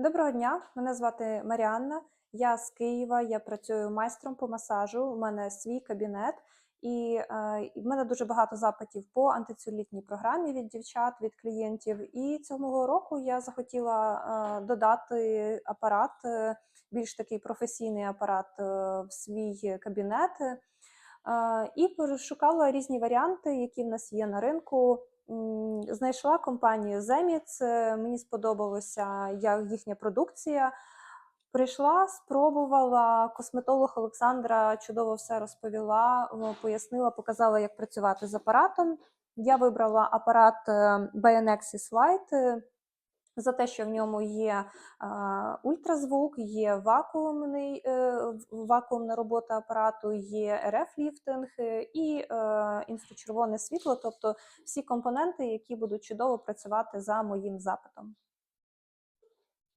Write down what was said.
Доброго дня, мене звати Маріанна. Я з Києва. Я працюю майстром по масажу. У мене свій кабінет, і е, в мене дуже багато запитів по антицелюлітній програмі від дівчат, від клієнтів. І цього року я захотіла е, додати апарат, е, більш такий професійний апарат е, в свій кабінет. Е, і пошукала різні варіанти, які в нас є на ринку. Знайшла компанію е, мені сподобалася їхня продукція. Прийшла, спробувала. Косметолог Олександра чудово все розповіла, пояснила, показала, як працювати з апаратом. Я вибрала апарат е, Bionexis Lite за те, що в ньому є ультразвук, є вакуумний, е, вакуумна робота апарату, є РФ-ліфтинг е, і е, інфрачервоне світло, тобто всі компоненти, які будуть чудово працювати за моїм запитом.